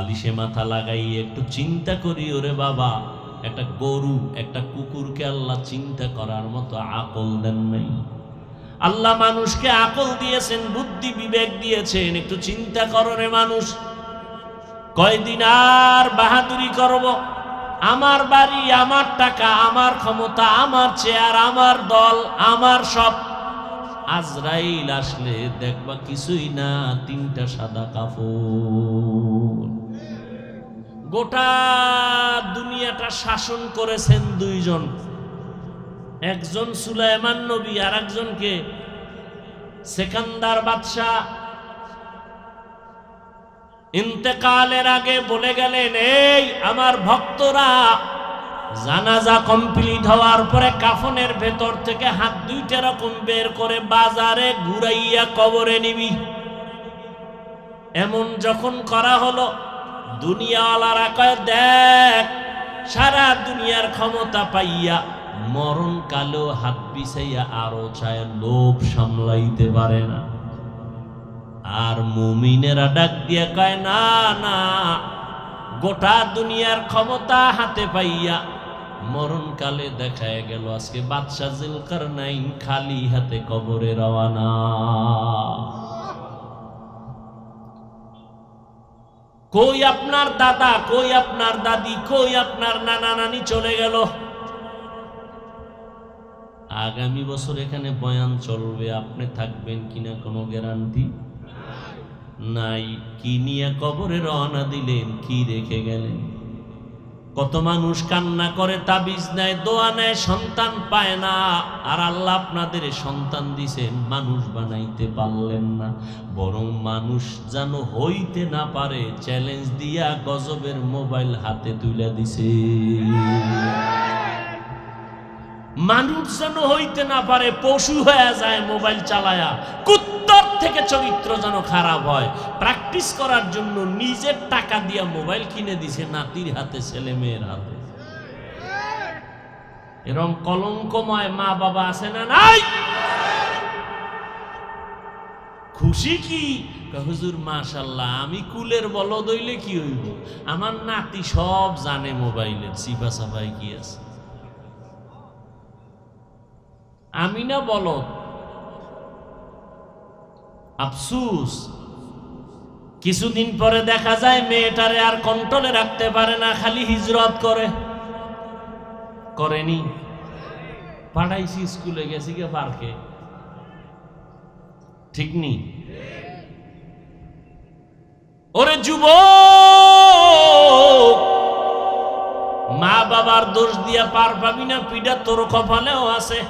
বালিশে মাথা লাগাই একটু চিন্তা করি ওরে বাবা। একটা গরু, একটা কুকুরকে আল্লাহ চিন্তা করার মতো আকল দেন নাই। আল্লাহ মানুষকে আকল দিয়েছেন, বুদ্ধি বিবেক দিয়েছেন, একটু চিন্তা করো রে মানুষ। কয়দিন আর বাহাদুরি করব? আমার বাড়ি, আমার টাকা, আমার ক্ষমতা, আমার চেয়ার, আমার দল, আমার সব। আজরাইল আসলে দেখবা কিছুই না, তিনটা সাদা কাপড়। গোটা দুনিয়াটা শাসন করেছেন দুইজন। একজন সুলাইমান নবী আর একজনকে সেকান্দার বাদশাহ। ইন্তেকালের আগে বলে গেলেন, এই আমার ভক্তরা, জানাজা কমপ্লিট হওয়ার পরে কাফনের ভেতর থেকে হাত দুইটা রকম বের করে বাজারে ঘুরাইয়া কবরে নিবি। এমন যখন করা হলো দুনিয়াওয়ালারা কয় দেখ, সারা দুনিয়ার ক্ষমতা পাইয়া মরণ কালো হাত বিছাইয়া আরও চায় লোভ সামলাইতে পারে না। আর মুমিনেরা ডাক দিয়া কয়, না না, গোটা দুনিয়ার ক্ষমতা হাতে পাইয়া মরণকালে দেখায় গেল, আজকে বাদশাহ জিলকার নাইন খালি হাতে কবরে রওয়ানা কই আপনার দাদা, কই আপনার দাদি, কই আপনার নানা নানি চলে গেল? আগামী বছর এখানে বয়ান চলবে, আপনি থাকবেন কিনা কোনো গ্যারান্টি? নাই। কি নিয়ে কবরে রওনা দিলেন, কি রেখে গেলেন? কত মানুষ কান্না করে, তাবিজ নেয়, দোয়া নেয়, সন্তান পায় না। আর আল্লাহ আপনাদের সন্তান দিছেন মানুষ বানাইতে পারলেন না। বরং মানুষ যেন হইতে না পারে চ্যালেঞ্জ দিয়া গজবের মোবাইল হাতে তুলে দিছে। মানুষ যেন হইতে না পারে, পশু হয়ে যায় মোবাইল চালায়া। কুত্তর থেকে চরিত্র যেন খারাপ হয়। প্র্যাকটিস করার জন্য নিজের টাকা দিয়া মোবাইল কিনে দিছে নাতির হাতে, ছেলে মেয়ের হাতে। এরম কলঙ্কময় মা বাবা আছে না নাই? খুশি কি? হুজুর মাশাল্লাহ আমি কুলের বলদ হইলে কি হইব? আমার নাতি সব জানে মোবাইলের সিফা সাফাই কি আছে? আমি না বলদ আফসুস। কিছুদিন পরে দেখা যায় মেয়েটারে আর কন্ট্রোলে রাখতে পারে না, খালি হিজরত করে। করেনি। পাঠাইছি স্কুলে, গেছি গে পার্কে। ঠিক নি? ওরে যুব মা বাবার দোষ দিয়া পার পাবি না পিডা তোর কপালেও আছে।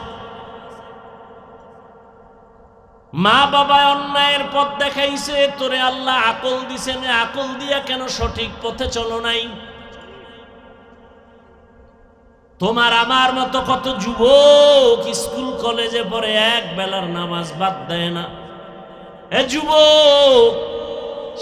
মা বাবা অন্যায়ের পথ দেখাইছে, তোরে আল্লাহ আকল দিছে না আকল দিয়া কেন সঠিক পথে চলো নাই? তোমার আমার মতো কত যুবক স্কুল, কলেজে পড়ে এক বেলার নামাজ বাদ দেয় না। এ যুবক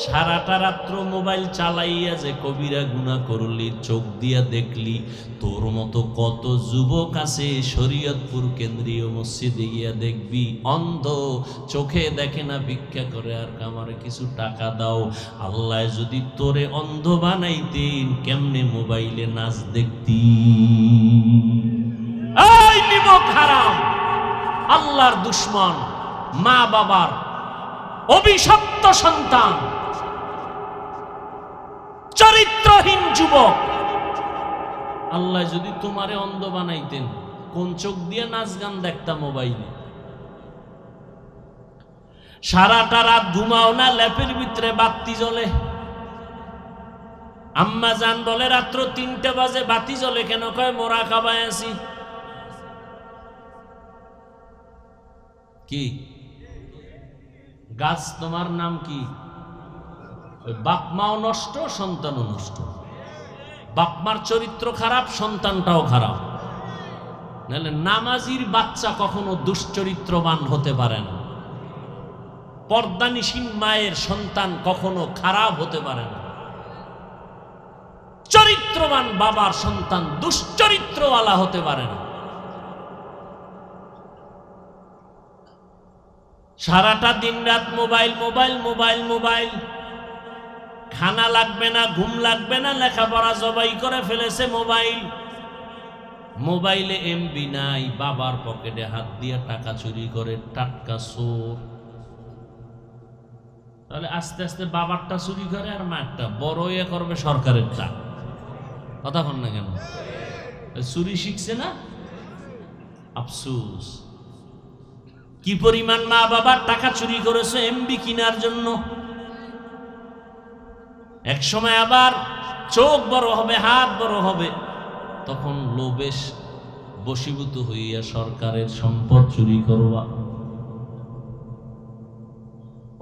সারাটা রাত্র মোবাইল চালাইয়া যে কবিরা গুণা করলি, চোখ দিয়া দেখলি, তোর মতো কত যুবক আছে শরীয়তপুর কেন্দ্রীয় মসজিদে গিয়া দেখবি। অন্ধ চোখে দেখে না, ভিক্ষা করে আর কামারে কিছু টাকা দাও। আল্লাহ যদি তোরে অন্ধ বানাইতেন, কেমনে মোবাইলে নাচ দেখতি? আল্লাহর দুশ্মন মা বাবার অভিশপ্ত সন্তান। চরিত্রহীন যুবক। আল্লাহ যদি তোমারে অন্ধ বানাইতেন, কোন চোখ দিয়ে নাচ গান দেখতাম মোবাইলে? সারাটা রাত ঘুমাও না, ল্যাপের ভিতরে বাতি জ্বলে। আম্মা জান বলে, রাত্র তিনটে বাজে, বাতি জ্বলে কেন? কয়, মোরা খাবায় আছি। কি? গাছ তোমার নাম কি? ওই বাপ মাও নষ্ট, সন্তানও নষ্ট। বাপমার চরিত্র খারাপ, সন্তানটাও খারাপ। নাহলে নামাজির বাচ্চা কখনো দুশ্চরিত্রবান হতে পারে না। পর্দানিসীন মায়ের সন্তান কখনো খারাপ হতে পারে না। চরিত্রবান বাবার সন্তান দুশ্চরিত্রওয়ালা হতে পারে না। সারাটা দিন রাত মোবাইল মোবাইল মোবাইল মোবাইল। খানা লাগবে না, ঘুম লাগবে না, লেখাপড়া জবাই করে ফেলেছে মোবাইল। মোবাইলে এমবি নাই, বাবার পকেটে হাত দিয়ে টাকা চুরি করে, টাটকা চোর। তাহলে আস্তে আস্তে বাবারটা চুরি করে আর মারটা বড় ইয়ে করবে সরকারেরটা। কথা না কেন? চুরি শিখছে না? আফসুস। কি পরিমাণ মা বাবার টাকা চুরি করেছে এমবি কিনার জন্য? এক সময় আবার চোখ বড় হবে, হাত বড় হবে। তখন লোবেশ বশীভূত হইয়া সরকারের সম্পদ চুরি করবা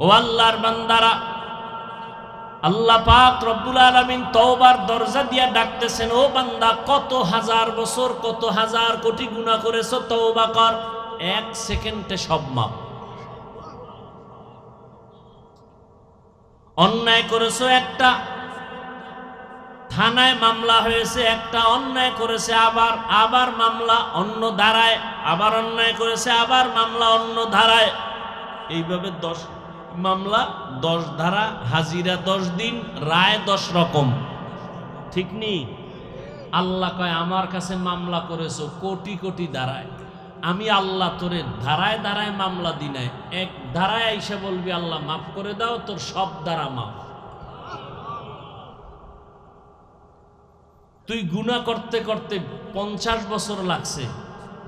ও আল্লাহর বান্দারা, আল্লাহ পাক রব্বুল আলামিন তওবার দরজা দিয়া ডাকতেছেন, ও বান্দা, কত হাজার বছর, কত হাজার কোটি গুনাহ করেছ, তওবা কর, এক সেকেন্ডে সব মাপ। অন্যায় করেছ একটা। থানায় মামলা হয়েছে একটা, অন্যায় করেছে আবার আবার মামলা অন্য ধারায়, আবার অন্যায় করেছে, আবার মামলা অন্য ধারায়। এইভাবে দশ মামলা, দশ ধারা, হাজিরা দশ দিন, রায় দশ রকম। ঠিক নেই? আল্লাহ কয়, আমার কাছে মামলা করেছ কোটি কোটি ধারায়। আমি আল্লাহ তোরে ধারায় ধারায় মামলা দি নাই। এক ধারায় আইসা বলবি, আল্লাহ, মাফ করে দাও, তোর সব দ্বারা মাফ। তুই গুণা করতে করতে পঞ্চাশ বছর লাগছে।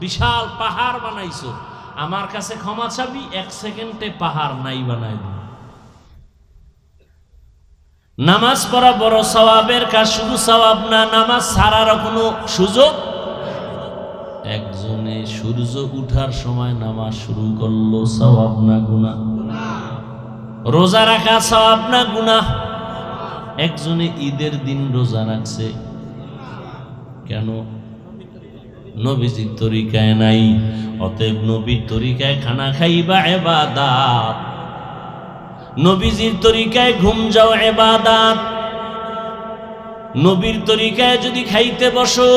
বিশাল পাহাড় বানাইছো। আমার কাছে ক্ষমা চাবি, এক সেকেন্ডে পাহাড় নাই বানাই নামাজ পড়া বড় সওয়াবের কাজ, শুধু সওয়াব না, নামাজ ছাড়ার কোনো সুযোগ একজনে সূর্য উঠার সময় নামাজ শুরু করল, সওয়াব না গুণা রোজা রাখা সওয়াব না গুণা একজনে ঈদের দিন রোজা রাখছে। কেন? নবীজির তরিকায় নাই, অতএব নবীর তরিকায় খানা খাইবা এবাদাত। নবীজির তরিকায় ঘুম যাও এবাদাত। নবীর তরিকায় যদি খাইতে বসো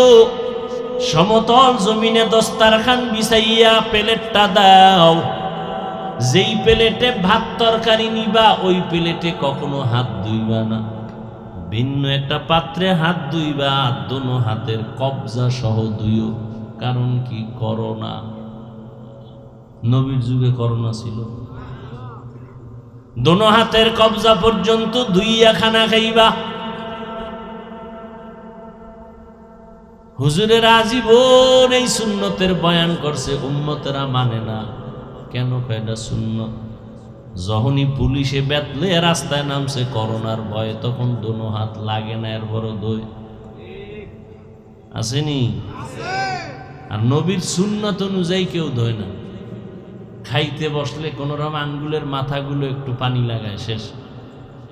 সমতল জমিনে দস্তারখান বিছাইয়া প্লেটটা দাও। যেই প্লেটে ভাত তরকারি নিবা, ওই প্লেটে কখনো হাত ধুইবা না। ভিন্ন একটা পাত্রে হাত ধুইবা, দোনো হাতের কবজা সহ ধুইও। কারণ কি? করোনা। নবীর যুগে করোনা ছিল। দোনো হাতের কবজা পর্যন্ত দুইয়া খানা খাইবা। হুজুরের আজীবন এই সুন্নতের বয়ান করছে, উম্মতেরা মানে না। কেন কয়টা শূন্য যখনই পুলিশে বেতলে রাস্তায় নামছে করোনার ভয়ে, তখন দোনো হাত লাগে না এর বড় দই আসেনি? আর নবীর সুন্নত অনুযায়ী কেউ ধয় না। খাইতে বসলে কোন রকম আঙ্গুলের মাথাগুলো একটু পানি লাগায়, শেষ।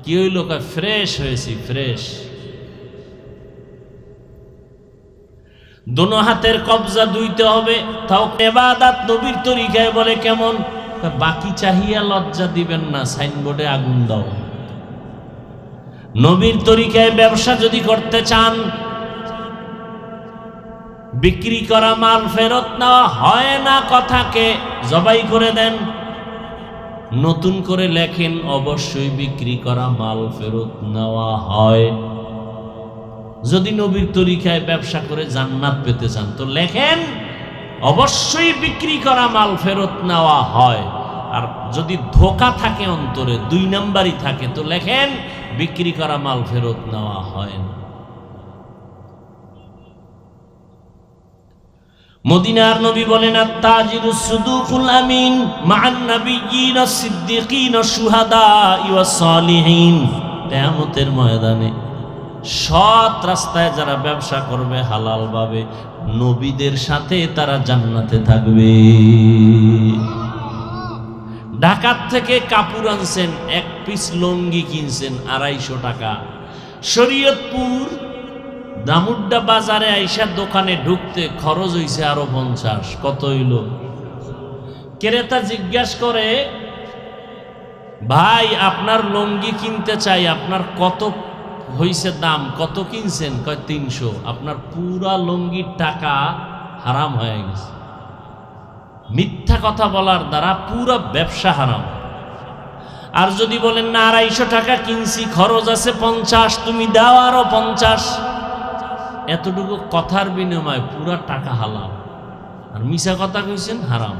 কি হইল ফ্রেশ হয়েছি, ফ্রেশ। দোনো হাতের কবজা দুইতে হবে, তাও এবাদাত নবীর তরিকায় বলে কেমন? বাকি চাহিয়া লজ্জা দিবেন না, সাইনবোর্ডে আগুন দাও। নবীর তরিকায় ব্যবসা যদি করতে চান, বিক্রি করা মাল ফেরত নেওয়া হয় না কথাকে, জবাই করে দেন। নতুন করে লেখেন, অবশ্যই বিক্রি করা মাল ফেরত নেওয়া হয়। যদি নবীর তরিকায় ব্যবসা করে জান্নাত পেতে চান, তো লেখেন, অবশ্যই বিক্রি করা মাল ফেরত নেওয়া হয়। আর যদি ধোকা থাকে অন্তরে, দুই নাম্বারই থাকে, তো লেখেন, বিক্রি করা মাল ফেরত নেওয়া হয় না। মদিনার নবী বলেন, আত্তাজিরু সুদুকুল আমিন মান নাবিয়িন সিদ্দিকিন শুহাদা ওয়াস সালিহিন। ময়দানে সৎ রাস্তায় যারা ব্যবসা করবে হালাল ভাবে, নবীদের সাথে তারা জান্নাতে থাকবে। ঢাকার থেকে কাপড় আনছেন, এক পিস লঙ্গি কিনছেন, আড়াইশো টাকা। শরীয়তপুর, দামুড্ডা বাজারে আইসা দোকানে ঢুকতে খরচ হইছে আরও পঞ্চাশ। কত হইল? ক্রেতা জিজ্ঞাস করে, ভাই, আপনার লঙ্গি কিনতে চাই, আপনার কত হইছে দাম, কত কিনছেন? কয়, তিনশো। আপনার পুরা লঙ্গির টাকা হারাম হয়ে গেছে। মিথ্যা কথা বলার দ্বারা পুরা ব্যবসা হারাম। আর যদি বলেন, না, আড়াইশো টাকা কিনছি, খরচ আছে পঞ্চাশ, তুমি দাও আরও পঞ্চাশ। এতটুকু কথার বিনিময়ে পুরা টাকা হালাম আর মিশা কথা কইছেন, হারাম।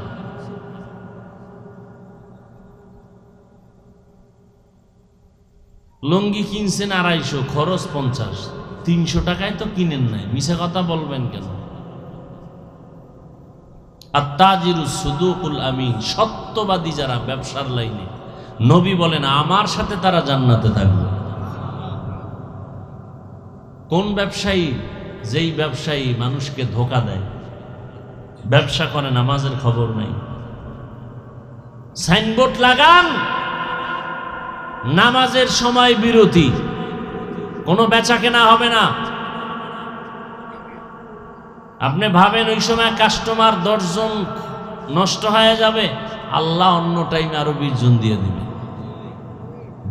লুঙ্গি কিনছেন আড়াইশো, খরচ পঞ্চাশ। তিনশো টাকায় তো কিনেন নাই মিশা কথা বলবেন কেন? আত্মাজিরু সুদুকুল আমিন, সত্যবাদী যারা ব্যবসার লাইনে, নবী বলেন, আমার সাথে তারা জান্নাতে থাকবে। কোন ব্যবসায়ী, যেই ব্যবসায়ী মানুষকে ধোকা দেয়? ব্যবসা করে, নামাজের খবর নাই। সাইনবোর্ড লাগান! নামাজের সময় বিরতি। কোনো বেচা কেনা হবে না। আপনি ভাবেন ওই সময় কাস্টমার দশজন নষ্ট হয়ে যাবে, আল্লাহ অন্য টাইমে আরও বিশ জন দিয়ে দিবে।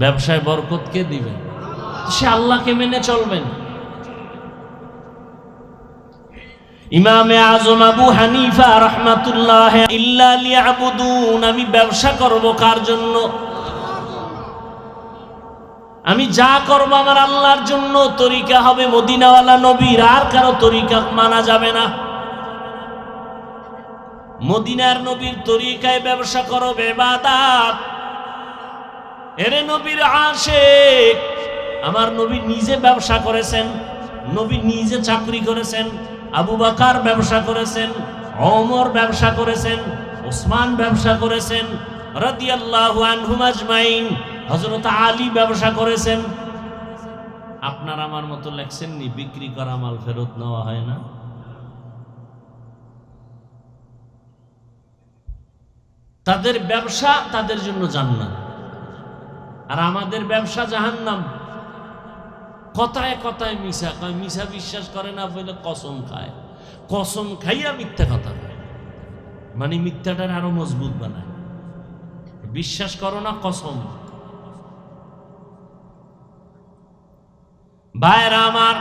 ব্যবসায় বরকত কে দিবে? সে আল্লাহকে মেনে চলবেন ইমামে আজম আবু হানিফা রহমাতুল্লাহ ইল্লা লিয়াবুদুন, আমি ব্যবসা করব কার জন্য? আমি যা করব আমার আল্লাহর জন্য, তরিকা হবে মদিনাওয়ালা নবীর, আর কারও তরিকা মানা যাবে না। মদিনার নবীর তরিকায় ব্যবসা করো, বেবাদাত। এরে নবীর আশেক, আমার নবী নিজে ব্যবসা করেছেন, নবী নিজে চাকরি করেছেন, আবু বাকার ব্যবসা করেছেন অমর ব্যবসা করেছেন, ওসমান ব্যবসা করেছেন, রাদিয়াল্লাহু আনহুম আজমাইন। হযরত আলী ব্যবসা করেছেন। আপনার আমার মতো লেখছেন নি বিক্রি করা মাল ফেরত নেওয়া হয় না? তাদের ব্যবসা তাদের জন্য জান্নাত। আর আমাদের ব্যবসা জাহান্নাম। কথায় কথায় মিশা, কয়, মিশা বিশ্বাস করে না, বলে কসম খায়। কসম খাইয়া মিথ্যা কথা মানে মিথ্যাটার আরও মজবুত বানায়। বিশ্বাস করো না, কসম। ভাইরা আমার,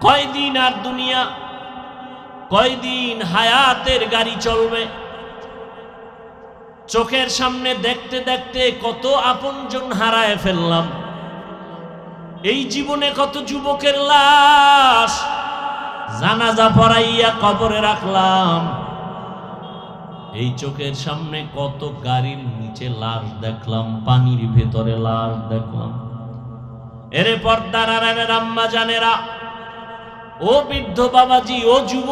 কয়দিন আর দুনিয়া, কয়দিন হায়াতের গাড়ি চলবে? চোখের সামনে দেখতে দেখতে কত আপনজন হারায় ফেললাম। এই জীবনে কত যুবকের লাশ জানাজা পড়াইয়া কবরে রাখলাম। এই চোখের সামনে কত গাড়ির নিচে লাশ দেখলাম, পানির ভেতরে লাশ দেখলাম। এরে পর্দার আড়ালের আম্মা জানেরা, ও বৃদ্ধ বাবাজি, ও যুব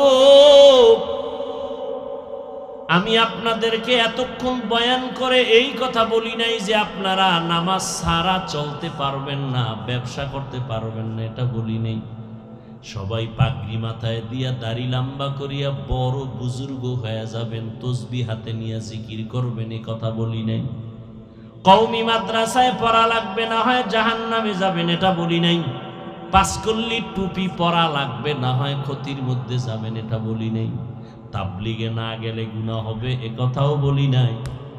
আমি আপনাদেরকে এতক্ষণ বয়ান করে এই কথা বলি নাই যে আপনারা নামাজ সারা চলতে পারবেন না, ব্যবসা করতে পারবেন না, এটা বলি নেই। সবাই পাগড়ি মাথায় দিয়া দাড়ি লম্বা করিয়া বড় বুজুর্গ হয়ে যাবেন তসবি হাতে নিয়ে জিকির করবেন, এ কথা বলি নাই। কৌমি মাদ্রাসায় পড়া লাগবে না হয় জাহান নামে যাবেন, এটা বলি নাই। পাঁচকল্লি টুপি পরা লাগবে না হয় ক্ষতির মধ্যে যাবেন, এটা বলি নাই। তাবলিগে না গেলে গুণা হবে, এ কথাও বলি নাই।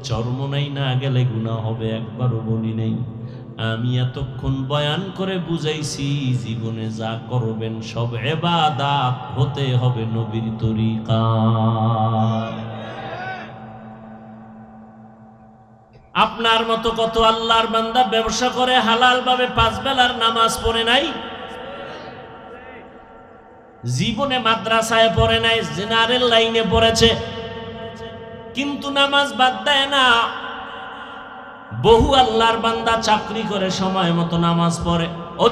চর্মনাই না গেলে গুণা হবে, একবারও বলি নাই। আমি এতক্ষণ বয়ান করে বুঝাইছি, জীবনে যা করবেন সব এবাদাত হতে হবে নবীর তরিকা আপনার মতো কত আল্লাহর বান্দা ব্যবসা করে হালাল ভাবে পাঁচ বেলার নামাজ পড়ে নাই? জীবনে মাদ্রাসায় পড়ে নাই, জেনারেল লাইনে পড়েছে। কিন্তু নামাজ বাদ দেয় না। বহু আল্লাহর বান্দা চাকরি করে সময় মতো নামাজ পড়ে। ও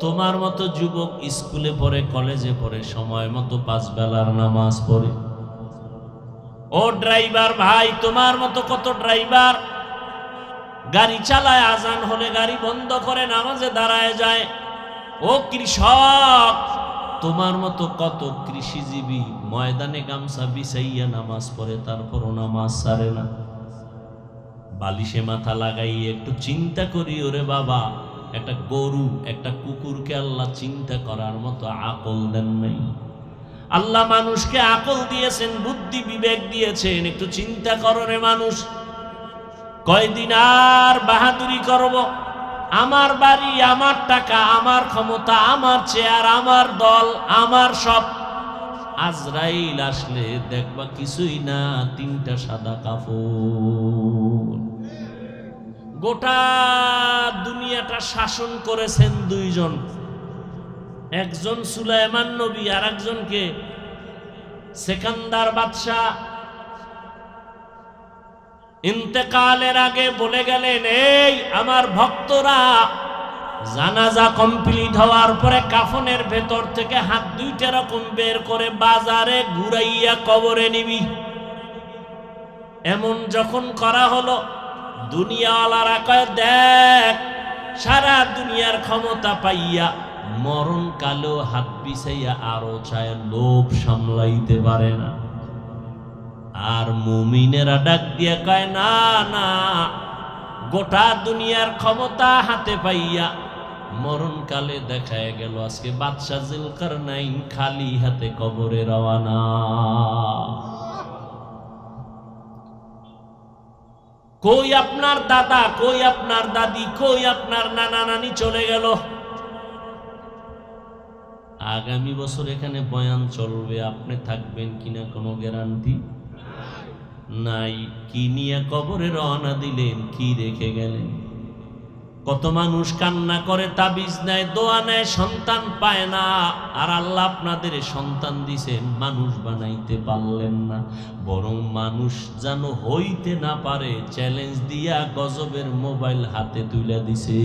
তোমার মতো যুবক স্কুলে পড়ে, কলেজে পড়ে, সময় মতো পাঁচ বেলার নামাজ পড়ে। ও ড্রাইভার ভাই, তোমার মতো কত ড্রাইভার? গাড়ি চালায়, আজান হলে গাড়ি বন্ধ করে, নামাজে দাঁড়ায় যায়। ও কৃষক, তোমার মতো কত কৃষিজীবী, ময়দানে গামছা বিছাইয়া নামাজ পড়ে, তারপরও নামাজ সারে না। বালিশে মাথা লাগাই একটু চিন্তা করি, ওরে বাবা, একটা গরু, একটা কুকুরকে আল্লাহ চিন্তা করার মতো আকল দেন নাই। আল্লাহ মানুষকে আকল দিয়েছেন, বুদ্ধি বিবেক দিয়েছেন, একটু চিন্তা করো রে মানুষ। কয়দিন আর বাহাদুরি করব? আমার বাড়ি, আমার টাকা, আমার ক্ষমতা, আমার চেয়ার, আমার দল, আমার সব। আজরাইল আসলে দেখবা কিছুই না, তিনটা সাদা কাপড়। গোটা দুনিয়াটা শাসন করেছেন দুইজন। একজন সুলাইমান নবী আর একজনকে সেকান্দার বাদশাহ ইন্তেকালের আগে বলে গেলেন, এই আমার ভক্তরা, জানাজা কমপ্লিট হওয়ার পরে কাফনের ভেতর থেকে হাত দুইটা রকম বের করে বাজারে ঘুরাইয়া কবরে নিবি। এমন যখন করা হলো, দুনিয়াওয়ালারা কয়, দেখ, সারা দুনিয়ার ক্ষমতা পাইয়া মরণ কালেও হাত বিছাইয়া আরও চায় লোভ সামলাইতে পারে না। আর মুমিনেরা ডাক দিয়ে কয়, না না, গোটা দুনিয়ার ক্ষমতা হাতে পাইয়া মরণকালে দেখায় গেল, আজকে বাদশাহ জিলকার নাইন খালি হাতে কবরে রওয়ানা কই আপনার দাদা, কই আপনার দাদি, কই আপনার নানা নানি চলে গেল? আগামী বছর এখানে বয়ান চলবে, আপনি থাকবেন কিনা কোনো গ্যারান্টি? নাই, কি নিয়ে কবরে রওনা দিলেন, কি রেখে গেলেন? কত মানুষ কান্না করে, তাবিজ নেয়, দোয়া নেয়, সন্তান পায় না। আর আল্লাহ আপনাদের সন্তান দিছেন, মানুষ বানাইতে পারলেন না। বরং মানুষ যেন হইতে না পারে চ্যালেঞ্জ দিয়া গজবের মোবাইল হাতে তুলে দিছে।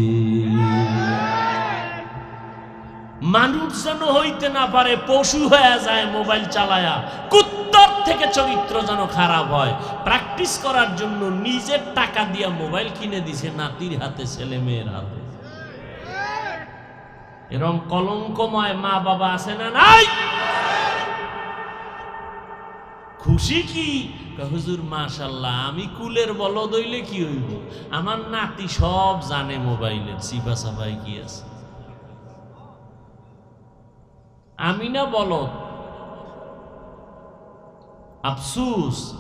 মানুষ যেন হইতে না পারে, পশু হয়ে যায়, মোবাইল চালায়া। কুত্তর থেকে চরিত্র যেন খারাপ হয়। প্র্যাকটিস করার জন্য নিজের টাকা দিয়া মোবাইল কিনে দিছে নাতির হাতে, ছেলে মেয়ের হাতে। এরকম কলঙ্কময় মা বাবা আছে না নাই? খুশি কি? হুজুর মাশাল্লাহ আমি কুলের বলদ হইলে কি হইব? আমার নাতি সব জানে মোবাইলের সিফা সাফাই কি আছে? আমি না বলো। আফসুস।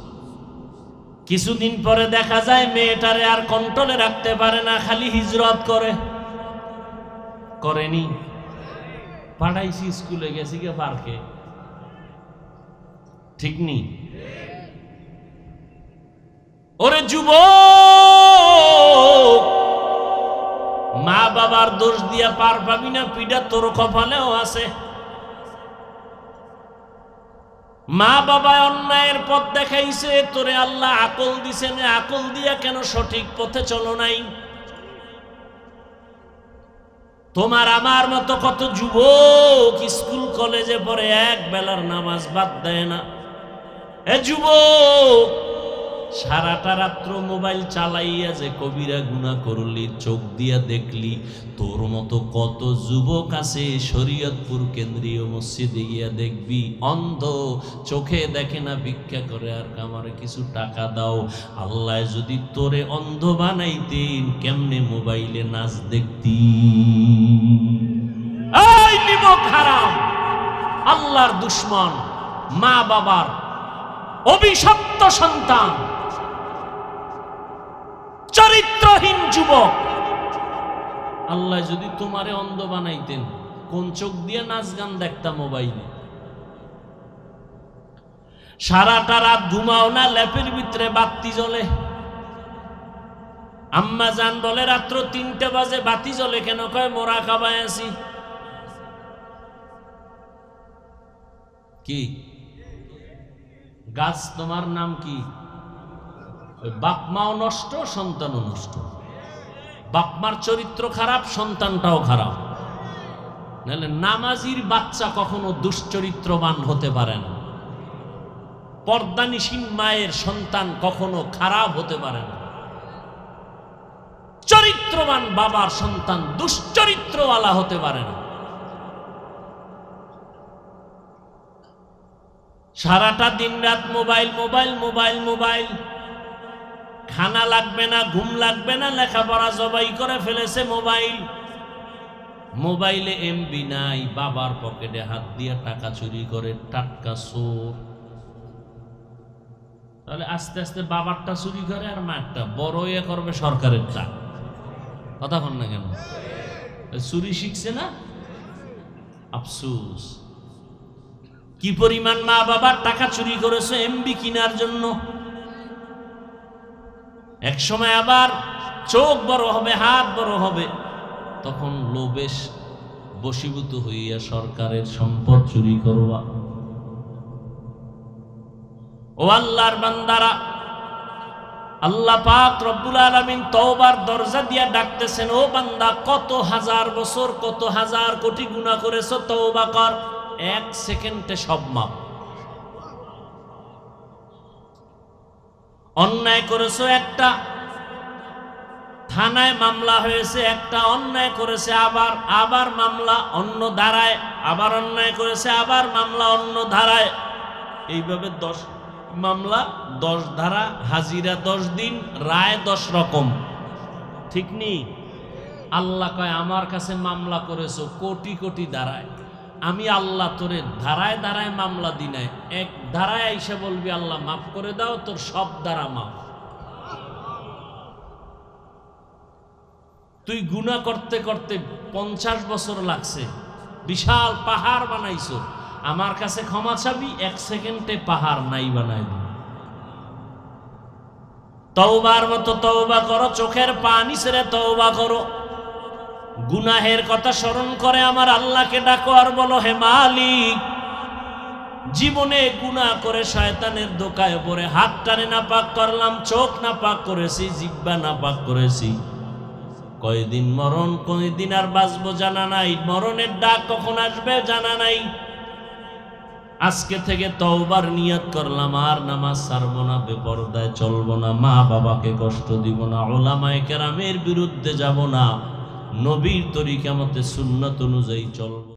কিছুদিন পরে দেখা যায় মেয়েটারে আর কন্ট্রোলে রাখতে পারে না, খালি হিজরত করে। করেনি। পাঠাইছি স্কুলে, গেছি গে পার্কে। ঠিক নি? ওরে যুব মা বাবার দোষ দিয়া পার পাবি না পিডা তোর কপালেও আছে। মা বাবা অন্যায়ের পথ দেখাইছে, তোরে আল্লাহ আকল দিছে না, আকল দিয়া কেন সঠিক পথে চলো নাই? তোমার আমার মতো কত যুবক স্কুল কলেজে পড়ে, এক বেলার নামাজ বাদ দেয় না। এ যুবক সারাটা রাত্র মোবাইল চালাইয়া যে কবিরা গুণা করলি, চোখ দিয়া দেখলি, তোর মতো কত যুবক আছে শরীয়তপুর কেন্দ্রীয় মসজিদে গিয়া দেখবি। অন্ধ চোখে দেখে না ভিক্ষা করে, আর আমারে কিছু টাকা দাও। আল্লাহ যদি তোরে অন্ধ বানাইতেন, কেমনে মোবাইলে নাচ দেখতি? আল্লাহর দুশ্মন মা বাবার অভিশপ্ত সন্তান। যুবক। আল্লাহ যদি তোমারে অন্ধ বানাইতেন, কোন চোখ দিয়ে নাচ গান দেখতাম মোবাইলে? সারাটা রাত ঘুমাও না, ল্যাপের ভিতরে বাতি জ্বলে। আম্মা জান বলে, রাত্র তিনটে বাজে, বাতি জ্বলে কেন? কয়, মোরা খাবায় আছি। কি? গাছ তোমার নাম কি? ওই বাপ মাও নষ্ট, সন্তানও নষ্ট। বাপ মার চরিত্র খারাপ, সন্তানটাও খারাপ। নাহলে নামাজির বাচ্চা কখনো দুশ্চরিত্রবান হতে পারে না। পর্দানিসীন মায়ের সন্তান কখনো খারাপ হতে পারে না। চরিত্রবান বাবার সন্তান দুশ্চরিত্রওয়ালা হতে পারে না। সারাটা দিন রাত মোবাইল মোবাইল মোবাইল মোবাইল খানা লাগবে না, ঘুম লাগবে না, লেখাপড়া জবাই করে ফেলেছে মোবাইল। মোবাইলে এমবি নাই, বাবার পকেটে হাত দিয়ে টাকা চুরি করে, টাটকা চোর। তাহলে আস্তে আস্তে বাবারটা চুরি করে আর মারটা বড় ইয়ে করবে সরকারেরটা। কথা বল না কেন? চুরি শিখছে না? আফসুস। কি পরিমাণ মা বাবার টাকা চুরি করেছ এমবি কেনার জন্য? এক সময় আবার চোখ বড় হবে, হাত বড় হবে। তখন লোবেশ বশীভূত হইয়া সরকারের সম্পদ চুরি করবা ও আল্লাহর বান্দারা, আল্লাহ পাক রব্বুল আলামিন তওবার দরজা দিয়া ডাকতেছেন, ও বান্দা, কত হাজার বছর, কত হাজার কোটি গুনাহ করেছ, তওবা কর, এক সেকেন্ডে সব মাপ। অন্যায় করেছ একটা, থানায় মামলা হয়েছে একটা, অন্যায় করেছে আবার আবার মামলা অন্য ধারায়, আবার অন্যায় করেছে, আবার মামলা অন্য ধারায়। এইভাবে দশ মামলা, দশ ধারা, হাজিরা দশ দিন, রায় দশ রকম। ঠিক নেই? আল্লাহ কয়, আমার কাছে মামলা করেছ কোটি কোটি ধারায়। আমি আল্লাহ তোরে ধারায় ধারায় মামলা দিনাই এক ধারায় আইসে বলবি, আল্লাহ, মাফ করে দাও, তোর সব দ্বারা মাফ। তুই গুণা করতে করতে পঞ্চাশ বছর লাগছে। বিশাল পাহাড় বানাইছো। আমার কাছে ক্ষমা চাবি, এক সেকেন্ডে পাহাড় নাই বানাই তওবার মতো তওবা করো, চোখের পানি ছেড়ে তওবা করো। গুনাহের কথা স্মরণ করে আমার আল্লাহকে ডাকো আর বলো, হে মালিক, জীবনে গুনাহ করে শয়তানের দোকায় পড়ে হাত টানে না পাক করলাম, চোখ না পাক করেছি জিব্বা না পাক করেছি। কয়দিন মরণ, কয়দিন আর বাঁচবো জানা নাই। মরণের ডাক কখন আসবে জানা নাই। আজকে থেকে তওবার নিয়াত করলাম, আর নামাজ ছাড়বো না, বেপরদায় চলবো না মা বাবাকে কষ্ট দিব না ওলামায়ে কেরামের বিরুদ্ধে যাব না। নবীর তরিকা মতে সুন্নত অনুযায়ী চলবো।